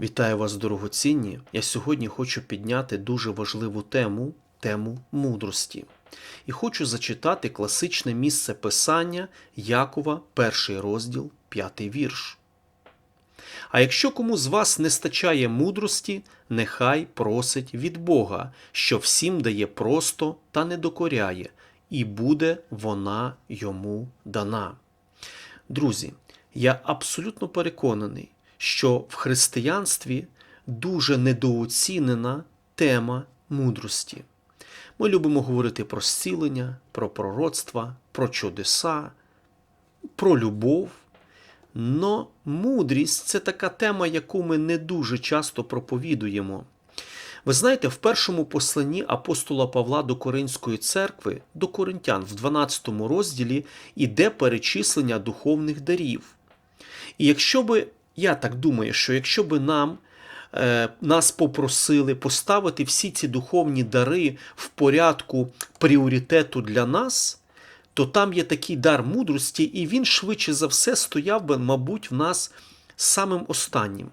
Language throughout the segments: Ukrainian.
Вітаю вас, дорогоцінні! Я сьогодні хочу підняти дуже важливу тему тему мудрості. І хочу зачитати класичне місце писання Якова, перший розділ, п'ятий вірш. А якщо кому з вас не стачає мудрості, нехай просить від Бога, що всім дає просто та не докоряє, і буде вона йому дана. Друзі, я абсолютно переконаний, що в християнстві дуже недооцінена тема мудрості. Ми любимо говорити про зцілення, про пророцтва, про чудеса, про любов. Но мудрість це така тема, яку ми не дуже часто проповідуємо. Ви знаєте, в першому посланні апостола Павла до Коринської церкви, до Коринтян, в 12 розділі іде перечислення духовних дарів. І якщо би, я так думаю, що якщо би нам е, нас попросили поставити всі ці духовні дари в порядку пріоритету для нас, то там є такий дар мудрості, і він швидше за все стояв би, мабуть, в нас самим останнім.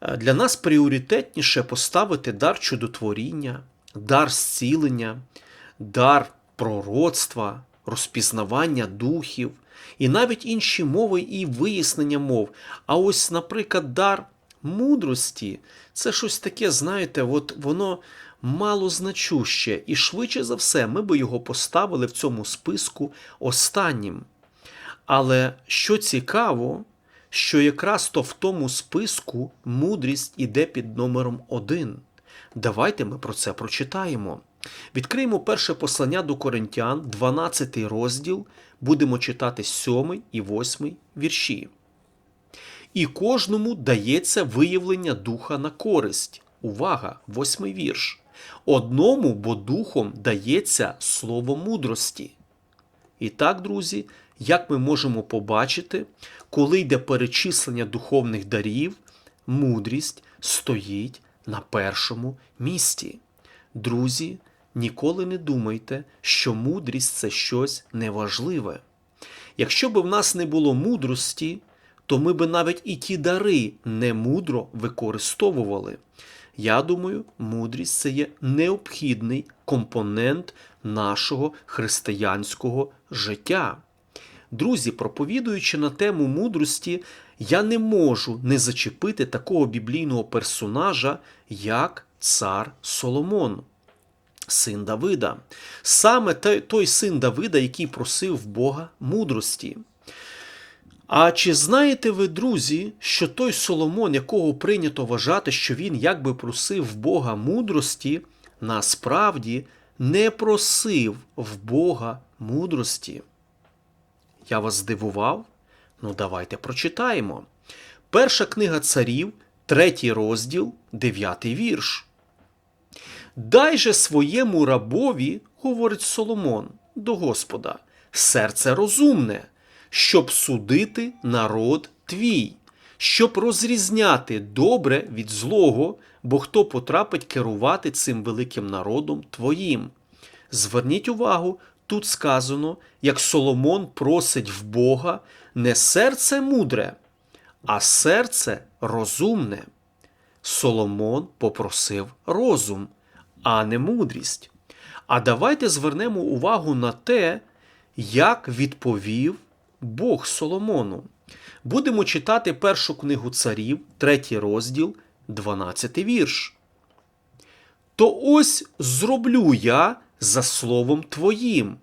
Е, Для нас пріоритетніше поставити дар чудотворіння, дар зцілення, дар пророцтва, розпізнавання духів і навіть інші мови і вияснення мов. А ось, наприклад, дар мудрості це щось таке, знаєте, от воно малозначуще, і швидше за все ми би його поставили в цьому списку останнім. Але що цікаво, що якраз то в тому списку мудрість іде під номером один. Давайте ми про це прочитаємо. Відкриємо перше послання до Коринтян, 12 розділ, будемо читати 7 і 8 вірші. І кожному дається виявлення духа на користь. Увага, восьмий вірш. Одному, бо духом дається слово мудрості. І так, друзі, як ми можемо побачити, коли йде перечислення духовних дарів, мудрість стоїть на першому місці. Друзі, ніколи не думайте, що мудрість це щось неважливе. Якщо б в нас не було мудрості, то ми би навіть і ті дари немудро використовували. Я думаю, мудрість це є необхідний компонент нашого християнського життя. Друзі, проповідуючи на тему мудрості, я не можу не зачепити такого біблійного персонажа, як цар Соломон, син Давида. Саме той, син Давида, який просив Бога мудрості. А чи знаєте ви, друзі, що той Соломон, якого прийнято вважати, що він якби просив Бога мудрості, насправді не просив в Бога мудрості? Я вас здивував? Ну, давайте прочитаємо. Перша книга царів, третій розділ, дев'ятий вірш. Дай же своєму рабові, говорить Соломон до Господа, серце розумне, щоб судити народ твій, щоб розрізняти добре від злого, бо хто потрапить керувати цим великим народом твоїм. Зверніть увагу, тут сказано, як Соломон просить в Бога не серце мудре, а серце розумне. Соломон попросив розум, а не мудрість. А давайте звернемо увагу на те, як відповів Бог Соломону. Будемо читати першу книгу царів, третій розділ, 12 вірш. То ось зроблю я за словом твоїм.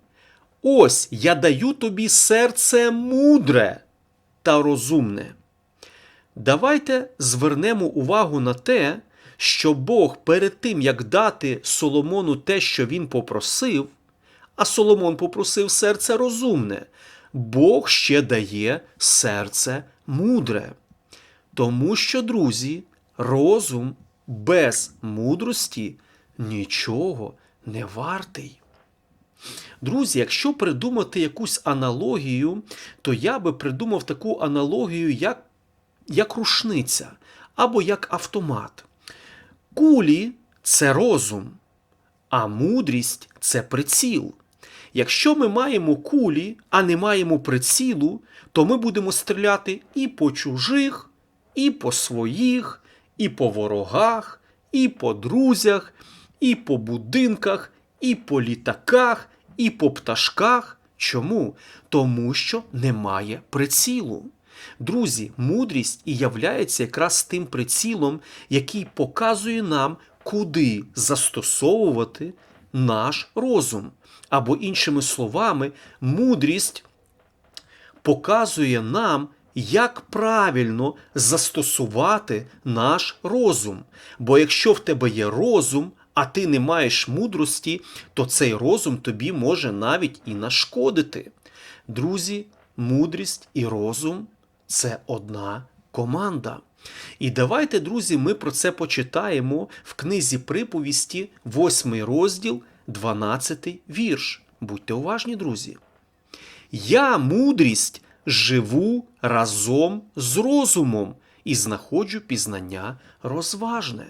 Ось я даю тобі серце мудре та розумне. Давайте звернемо увагу на те, що Бог перед тим, як дати Соломону те, що він попросив, а Соломон попросив серце розумне, Бог ще дає серце мудре. Тому що, друзі, розум без мудрості нічого не вартий. Друзі, якщо придумати якусь аналогію, то я би придумав таку аналогію, як, як рушниця або як автомат. Кулі це розум, а мудрість це приціл. Якщо ми маємо кулі, а не маємо прицілу, то ми будемо стріляти і по чужих, і по своїх, і по ворогах, і по друзях, і по будинках, і по літаках, і по пташках. Чому? Тому що немає прицілу. Друзі, мудрість і являється якраз тим прицілом, який показує нам, куди застосовувати наш розум. Або, іншими словами, мудрість показує нам, як правильно застосувати наш розум. Бо якщо в тебе є розум, а ти не маєш мудрості, то цей розум тобі може навіть і нашкодити. Друзі, мудрість і розум це одна команда. І давайте, друзі, ми про це почитаємо в книзі приповісті, 8 розділ, 12 вірш. Будьте уважні, друзі. Я мудрість живу разом з розумом і знаходжу пізнання розважне.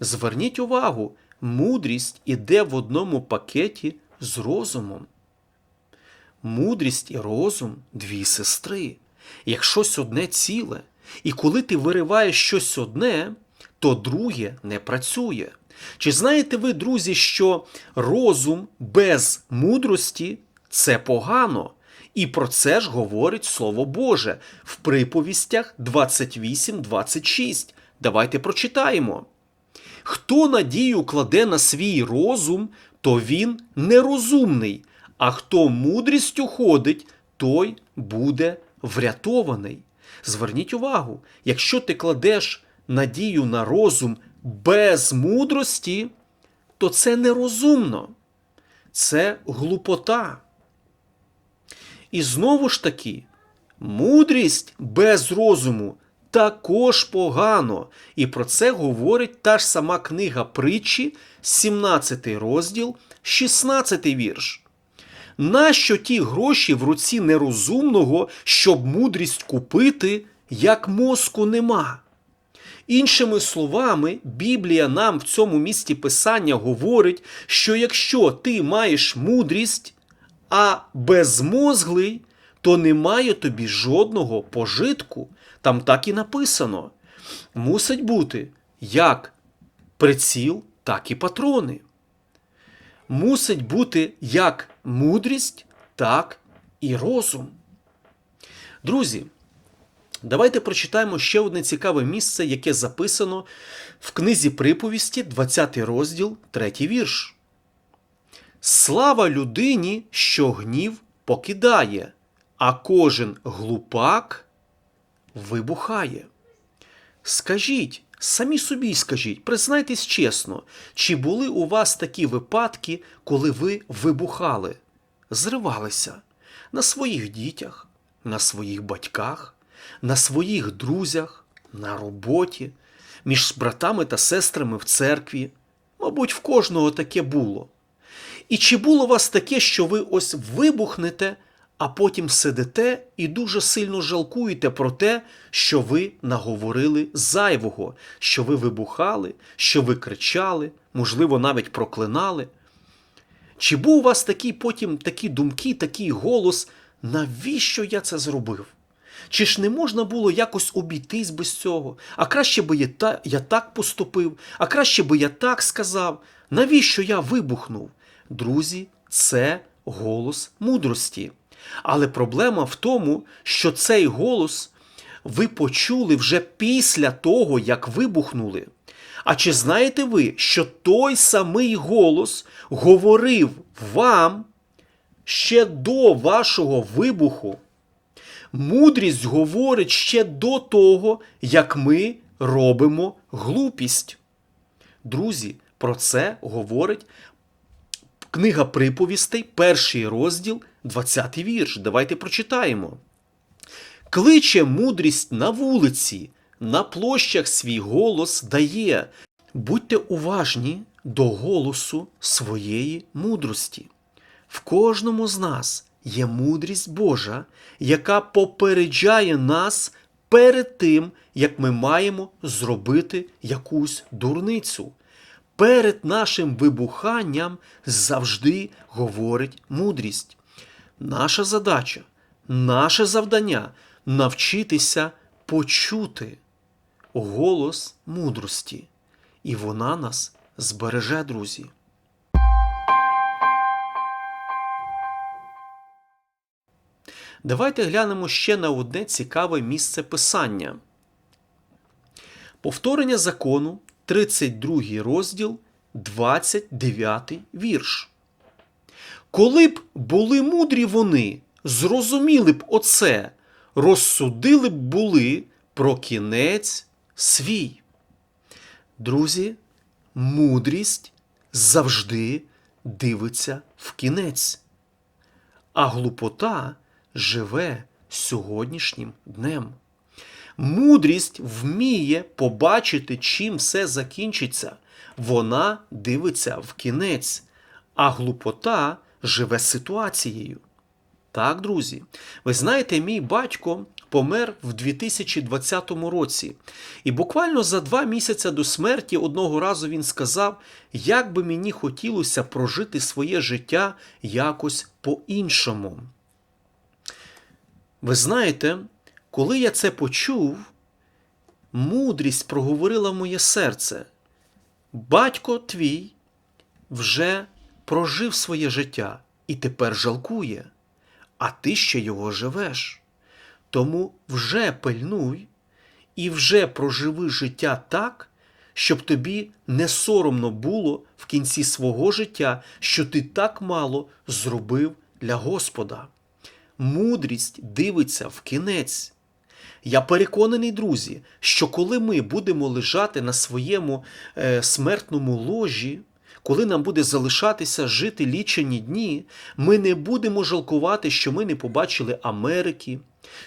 Зверніть увагу, мудрість іде в одному пакеті з розумом. Мудрість і розум дві сестри. Як щось одне ціле, і коли ти вириваєш щось одне, то друге не працює. Чи знаєте ви, друзі, що розум без мудрості це погано? І про це ж говорить Слово Боже в приповістях 28-26. Давайте прочитаємо. Хто надію кладе на свій розум, то він нерозумний, а хто мудрістю ходить, той буде врятований. Зверніть увагу, якщо ти кладеш надію на розум без мудрості, то це нерозумно, це глупота. І знову ж таки, мудрість без розуму також погано. І про це говорить та ж сама книга притчі, 17 розділ, 16 вірш. Нащо ті гроші в руці нерозумного, щоб мудрість купити, як мозку нема? Іншими словами, Біблія нам в цьому місці писання говорить, що якщо ти маєш мудрість, а безмозглий, то немає тобі жодного пожитку. Там так і написано. Мусить бути як приціл, так і патрони. Мусить бути як мудрість, так і розум. Друзі, давайте прочитаємо ще одне цікаве місце, яке записано в книзі приповісті, 20 розділ, 3 вірш. Слава людині, що гнів покидає, а кожен глупак вибухає. Скажіть, самі собі скажіть, признайтесь чесно, чи були у вас такі випадки, коли ви вибухали, зривалися на своїх дітях, на своїх батьках, на своїх друзях, на роботі, між братами та сестрами в церкві? Мабуть, в кожного таке було. І чи було у вас таке, що ви ось вибухнете, а потім сидите і дуже сильно жалкуєте про те, що ви наговорили зайвого, що ви вибухали, що ви кричали, можливо, навіть проклинали? Чи був у вас такий потім такі думки, такий голос, навіщо я це зробив? Чи ж не можна було якось обійтись без цього? А краще би я, та, я так поступив, а краще би я так сказав. Навіщо я вибухнув? Друзі, це голос мудрості. Але проблема в тому, що цей голос ви почули вже після того, як вибухнули. А чи знаєте ви, що той самий голос говорив вам ще до вашого вибуху? Мудрість говорить ще до того, як ми робимо глупість. Друзі, про це говорить книга приповістей, перший розділ, 20 вірш. Давайте прочитаємо. Кличе мудрість на вулиці, на площах свій голос дає. Будьте уважні до голосу своєї мудрості. В кожному з нас є мудрість Божа, яка попереджає нас перед тим, як ми маємо зробити якусь дурницю. Перед нашим вибуханням завжди говорить мудрість. Наша задача, наше завдання навчитися почути голос мудрості, і вона нас збереже, друзі. Давайте глянемо ще на одне цікаве місце писання. Повторення закону, 32 розділ, 29 вірш. Коли б були мудрі вони, зрозуміли б оце, розсудили б були про кінець свій. Друзі, мудрість завжди дивиться в кінець, а глупота живе сьогоднішнім днем. Мудрість вміє побачити, чим все закінчиться. Вона дивиться в кінець, а глупота живе ситуацією. Так, друзі, ви знаєте, мій батько помер в 2020 році, і буквально за два місяці до смерті одного разу він сказав, як би мені хотілося прожити своє життя якось по-іншому. Ви знаєте, коли я це почув, мудрість проговорила моє серце. Батько твій вже прожив своє життя і тепер жалкує, а ти ще його живеш. Тому вже пильнуй і вже проживи життя так, щоб тобі не соромно було в кінці свого життя, що ти так мало зробив для Господа. Мудрість дивиться в кінець. Я переконаний, друзі, що коли ми будемо лежати на своєму е, смертному ложі, коли нам буде залишатися жити лічені дні, ми не будемо жалкувати, що ми не побачили Америки,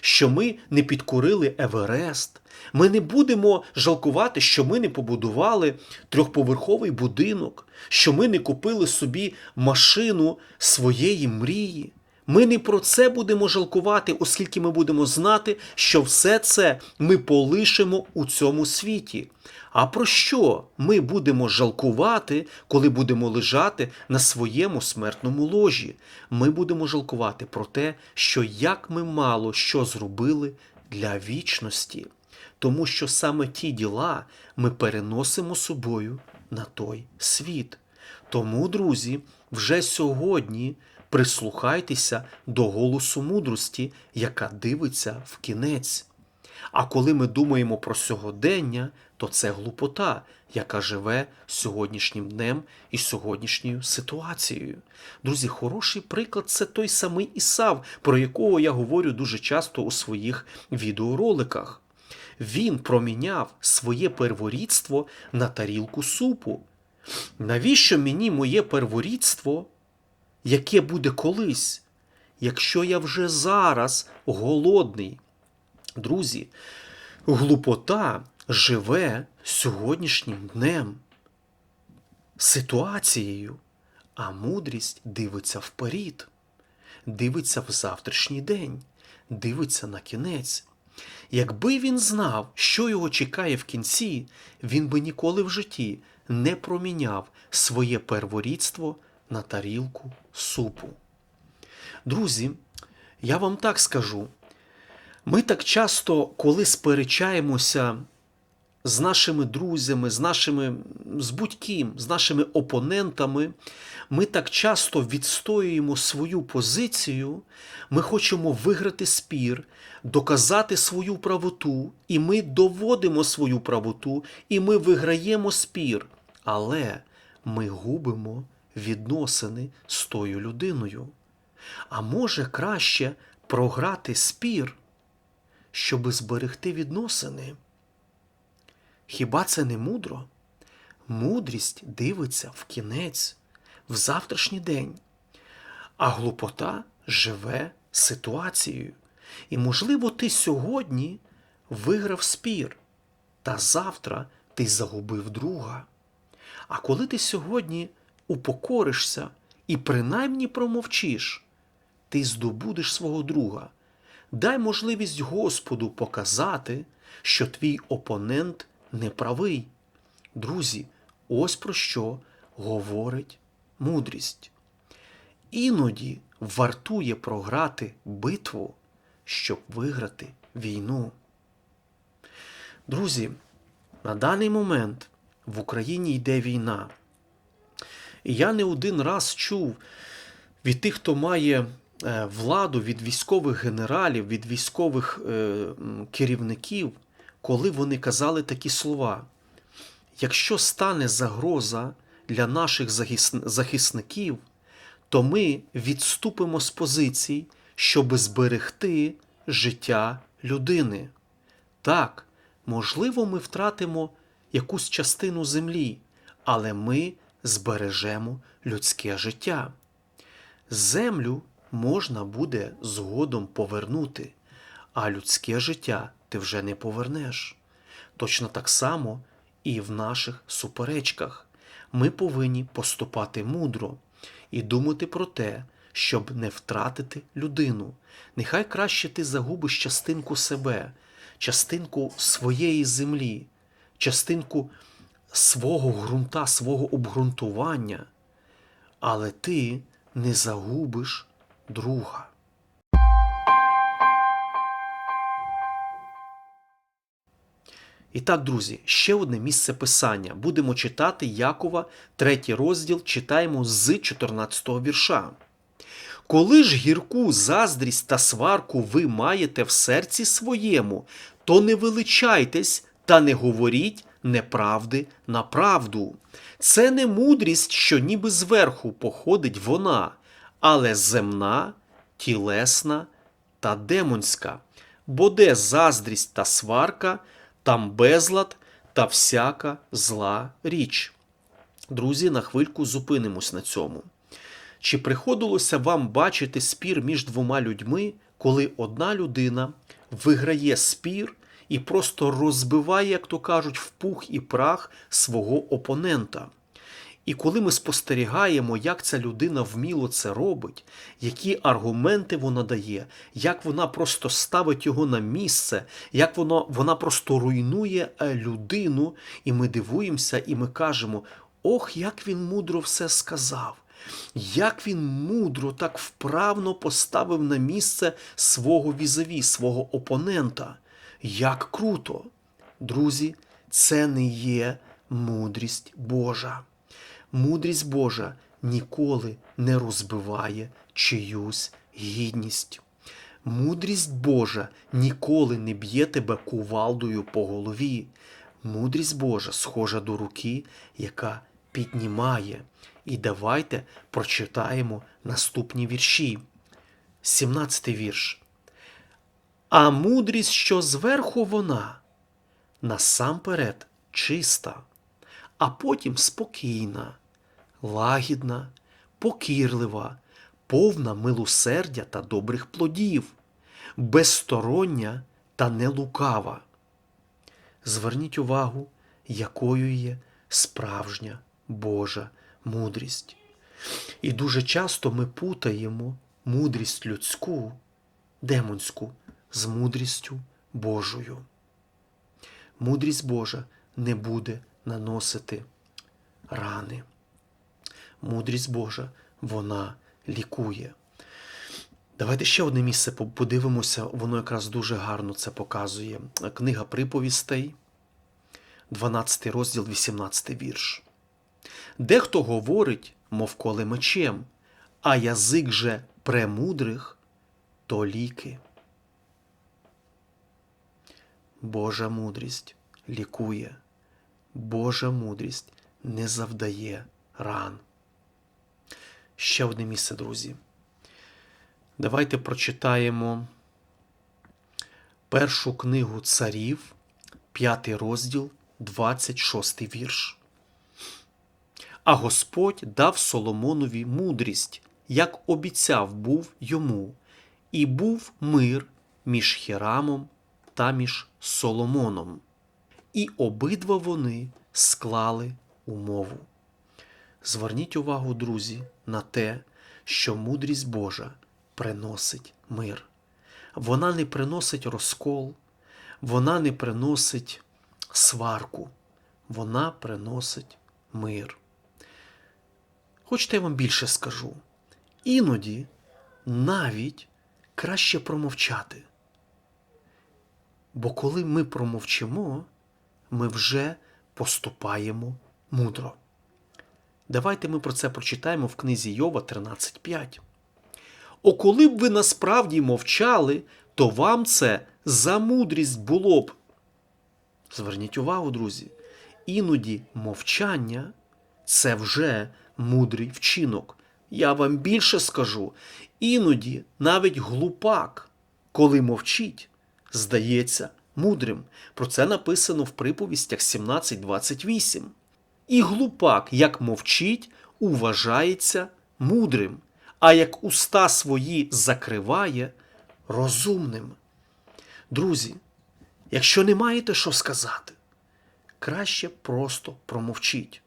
що ми не підкорили Еверест. Ми не будемо жалкувати, що ми не побудували трьохповерховий будинок, що ми не купили собі машину своєї мрії. Ми не про це будемо жалкувати, оскільки ми будемо знати, що все це ми полишимо у цьому світі. А про що ми будемо жалкувати, коли будемо лежати на своєму смертному ложі? Ми будемо жалкувати про те, що як ми мало що зробили для вічності, тому що саме ті діла ми переносимо собою на той світ. Тому, друзі, вже сьогодні прислухайтеся до голосу мудрості, яка дивиться в кінець. А коли ми думаємо про сьогодення, то це глупота, яка живе сьогоднішнім днем і сьогоднішньою ситуацією. Друзі, хороший приклад це той самий Ісав, про якого я говорю дуже часто у своїх відеороликах. Він проміняв своє перворідство на тарілку супу. Навіщо мені моє перворідство, яке буде колись, якщо я вже зараз голодний? Друзі, глупота живе сьогоднішнім днем, ситуацією, а мудрість дивиться вперед, дивиться в завтрашній день, дивиться на кінець. Якби він знав, що його чекає в кінці, він би ніколи в житті не проміняв своє перворідство на тарілку супу. Друзі, я вам так скажу. Ми так часто, коли сперечаємося з нашими друзями, з нашими з будь-ким, з нашими опонентами, ми так часто відстоюємо свою позицію, ми хочемо виграти спір, доказати свою правоту, і ми доводимо свою правоту, і ми виграємо спір. Але ми губимо відносини з тою людиною. А може краще програти спір, щоби зберегти відносини? Хіба це не мудро? Мудрість дивиться в кінець, в завтрашній день, а глупота живе ситуацією. І, можливо, ти сьогодні виграв спір, та завтра ти загубив друга. А коли ти сьогодні упокоришся і принаймні промовчиш, ти здобудеш свого друга. Дай можливість Господу показати, що твій опонент неправий. Друзі, ось про що говорить мудрість. Іноді вартує програти битву, щоб виграти війну. Друзі, На даний момент в Україні йде війна. Я не один раз чув від тих, хто має е, владу, від військових генералів, від військових е, керівників, коли вони казали такі слова. Якщо стане загроза для наших захисників, то ми відступимо з позицій, щоб зберегти життя людини. Так, можливо, ми втратимо якусь частину землі, але ми збережемо людське життя. Землю можна буде згодом повернути, а людське життя ти вже не повернеш. Точно так само і в наших суперечках. Ми повинні поступати мудро і думати про те, щоб не втратити людину. Нехай краще ти загубиш частинку себе, частинку своєї землі, частинку свого ґрунта, свого обґрунтування, але ти не загубиш друга. І так, друзі, ще одне місце писання. Будемо читати Якова, третій розділ, читаємо з 14 вірша. Коли ж гірку заздрість та сварку ви маєте в серці своєму, то не величайтесь та не говоріть неправди на правду. Це не мудрість, що ніби зверху походить вона, але земна, тілесна та демонська. Бо де заздрість та сварка, там безлад та всяка зла річ. Друзі, на хвильку зупинимось на цьому. Чи приходилося вам бачити спір між двома людьми, коли одна людина виграє спір і просто розбиває, як то кажуть, в пух і прах свого опонента? І коли ми спостерігаємо, як ця людина вміло це робить, які аргументи вона дає, як вона просто ставить його на місце, як вона, вона просто руйнує е, людину, і ми дивуємося, і ми кажемо: ох, як він мудро все сказав! Як він мудро, так вправно поставив на місце свого візаві, свого опонента. Як круто! Друзі, це не є мудрість Божа. Мудрість Божа ніколи не розбиває чиюсь гідність. Мудрість Божа ніколи не б'є тебе кувалдою по голові. Мудрість Божа схожа до руки, яка піднімає. І давайте прочитаємо наступні вірші. 17 вірш. А мудрість, що зверху вона, насамперед чиста, а потім спокійна, лагідна, покірлива, повна милосердя та добрих плодів, безстороння та нелукава. Зверніть увагу, якою є справжня Божа мудрість. І дуже часто ми путаємо мудрість людську, демонську, з мудрістю Божою. Мудрість Божа не буде наносити рани. Мудрість Божа вона лікує. Давайте ще одне місце подивимося, воно якраз дуже гарно це показує. Книга приповістей, 12 розділ, 18 вірш. Дехто говорить, мов коли мечем, а язик же премудрих то ліки. Божа мудрість лікує, Божа мудрість не завдає ран. Ще одне місце, друзі. Давайте прочитаємо першу книгу царів, п'ятий розділ, 26 вірш. А Господь дав Соломонові мудрість, як обіцяв був йому, і був мир між Хірамом та між Соломоном. І обидва вони склали умову. Зверніть увагу, друзі, на те, що мудрість Божа приносить мир. Вона не приносить розкол, вона не приносить сварку, вона приносить мир. Хочете я вам більше скажу? Іноді навіть краще промовчати. Бо коли ми промовчимо, ми вже поступаємо мудро. Давайте ми про це прочитаємо в книзі Йова 13.5. О, коли б ви насправді мовчали, то вам це за мудрість було б. Зверніть увагу, друзі, іноді мовчання це вже мудрий вчинок. Я вам більше скажу, іноді навіть глупак, коли мовчить, здається мудрим. Про це написано в приповістях 17.28. І глупак, як мовчить, уважається мудрим, а як уста свої закриває розумним. Друзі, якщо не маєте що сказати, краще просто промовчіть.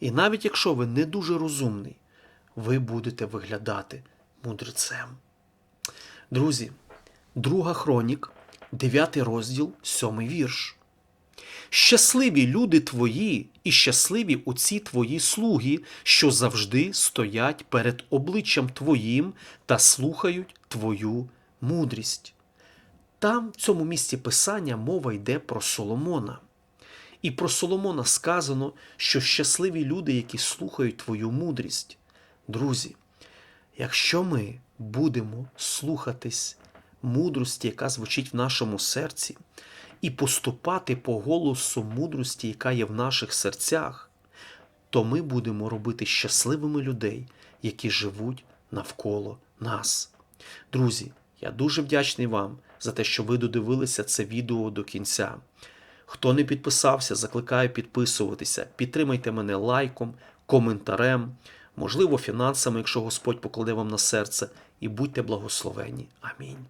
І навіть якщо ви не дуже розумний, ви будете виглядати мудрецем. Друзі, друга хронік, 9 розділ, 7 вірш. Щасливі люди твої і щасливі оці твої слуги, що завжди стоять перед обличчям твоїм та слухають твою мудрість. Там, в цьому місці писання, мова йде про Соломона. І про Соломона сказано, що щасливі люди, які слухають твою мудрість. Друзі, якщо ми будемо слухатись мудрості, яка звучить в нашому серці, і поступати по голосу мудрості, яка є в наших серцях, то ми будемо робити щасливими людей, які живуть навколо нас. Друзі, я дуже вдячний вам за те, що ви додивилися це відео до кінця. Хто не підписався, закликаю підписуватися. Підтримайте мене лайком, коментарем, можливо, фінансами, якщо Господь покладе вам на серце, і будьте благословені. Амінь.